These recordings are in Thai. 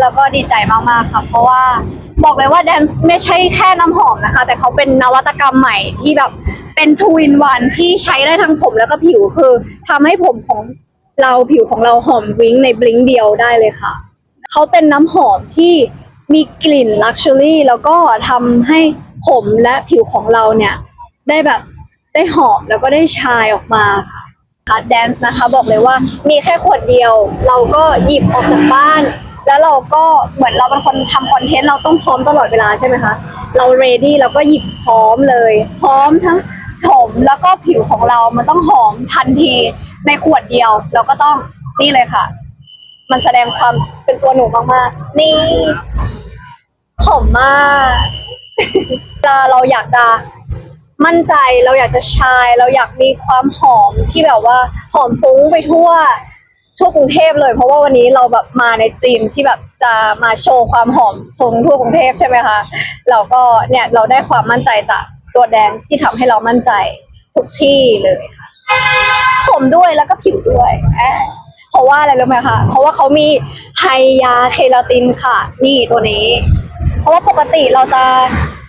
แล้วก็ดีใจมากๆค่ะเพราะว่าบอกเลยว่าแดนไม่ใช่แค่น้ำหอมนะคะ แต่เขาเป็นนวัตกรรมใหม่ที่แบบเป็นทูอินวันที่ใช้ได้ทั้งผมแล้วก็ผิวคือทำให้ผมของเราผิวของเราหอมวิ้งในบลิงเดียวได้เลยค่ะ เขาเป็นน้ำหอมที่มีกลิ่นลักชัวรี่แล้วก็ทำให้ผมและผิวของเราเนี่ย ได้แบบได้หอมแล้วก็ได้ชายออกมาค่ะแดนซ์นะคะบอกเลยว่ามีแค่ขวดเดียว เราก็หยิบออกจากบ้าน แล้วเราก็เหมือนเราเป็นคนทำคอนเทนต์เราต้องพร้อมตลอดเวลาใช่ไหมคะเราเรดี้เราก็หยิบพร้อมเลย พร้อมทั้งผมแล้วก็ผิวของเรามันต้องหอมทันทีในขวดเดียว เราก็ต้องนี่เลยค่ะ มันแสดงความเป็นตัวหนูมากๆ นี่หอมมากเวลาเราอยากจะมั่นใจเราอยากจะชาย เราอยากมีความหอมที่แบบว่าหอมฟุ้งไปทั่ว ทั่วกรุงเทพเลย เพราะว่าวันนี้เราแบบมาในธีมที่แบบจะมาโชว์ความหอมฟุ้งทั่วกรุงเทพใช่ไหมคะเราก็เนี่ยเราได้ความมั่นใจจากตัวแดนที่ทำให้เรามั่นใจทุกที่เลยค่ะผมด้วยแล้วก็ผิวด้วยเพราะว่าอะไรรู้ไหมคะเพราะว่าเขามีไฮยาเคลาตินค่ะ นี่ตัวนี้ เพราะว่าปกติเราจะ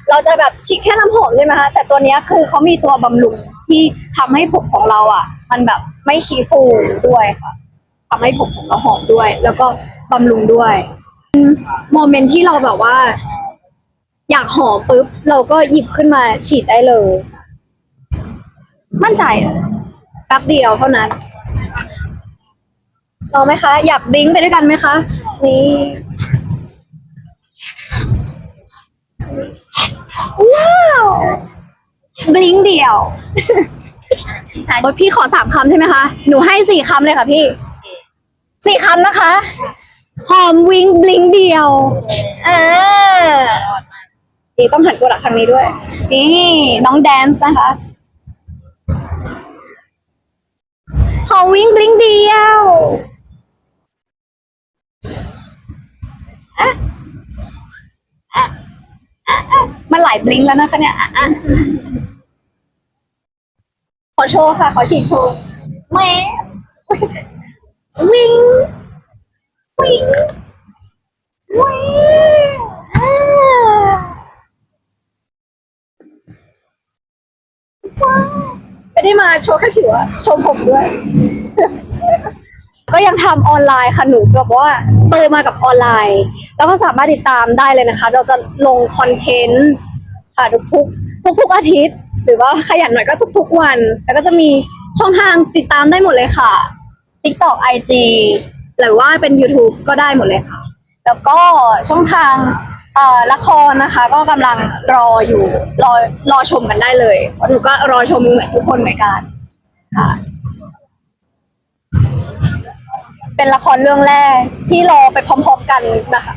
เราจะแบบชิคแค่น้ำหอมใช่ไหมคะแต่ตัวนี้คือเขามีตัวบำรุงที่ทำให้ผมของเราอะ มันแบบไม่ชี้ฟูด้วยค่ะ ทำให้ผมของเราหอมด้วย แล้วก็บำรุงด้วยโมเมนต์ที่เราแบบว่า อยากหอมปุ๊บ เราก็หยิบขึ้นมาฉีดได้เลย มั่นใจอะแป๊บเดียวเท่านั้นรอไหมคะ อยากดิ้งไปด้วยกันไหมคะ นี่ว้าวบลิงเดียวโอ้ยพี่ขอสามคำใช่ไหมคะ หนูให้สี่คำเลยค่ะพี่ สี่คำนะคะ หอมวิงบลิงเดียวอ่าดีต้องหันตัวหลักทางนี้ด้วย นี่ น้องแดนซ์นะคะ หอมวิงบลิงเดียวอะอะอะอะมันหลายบลิงแล้วนะคะเนี่ยอะอะขอโชว์ค่ะ ขอฉีดโชว์แม่ วิงวิงวิงอ่าว้าวไม่ได้มาโชว์แค่ผิวอะโชว์ผมด้วย ก็ยังทำออนไลน์ค่ะหนูแบบว่าเติมมากับออนไลน์ แล้วก็สามารถติดตามได้เลยนะคะ เราจะลงคอนเทนต์ค่ะทุกๆทุกอาทิตย์ หรือว่าขยันหน่อยก็ทุก ๆ วัน แล้วก็จะมีช่องทางติดตามได้หมดเลยค่ะ TikTok IG หรือว่าเป็น YouTube ก็ได้หมดเลยค่ะ แล้วก็ช่องทางเอ่อละครนะคะ ก็กำลังรออยู่รอรอชมกันได้เลยเพราะหนูก็รอชมเหมือนทุกคนเหมือนกันค่ะ เป็นละครเรื่องแรกที่รอไปพร้อมๆกันนะคะ